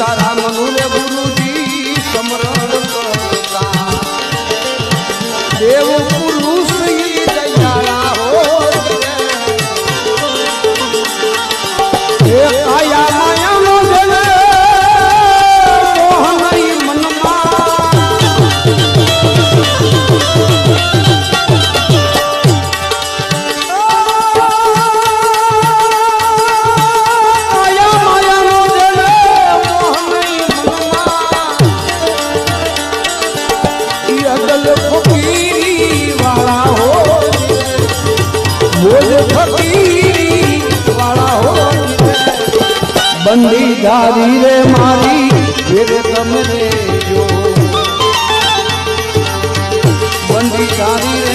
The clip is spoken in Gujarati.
તારા મનુને ગુરુજી સમરણ કરતા. દેવ અદલ ફકીરી વાળા હો. બોજ ફકીરી વાળા હો. બંદી ધારી રે મારી વેરે તમે જો બંદી ધારી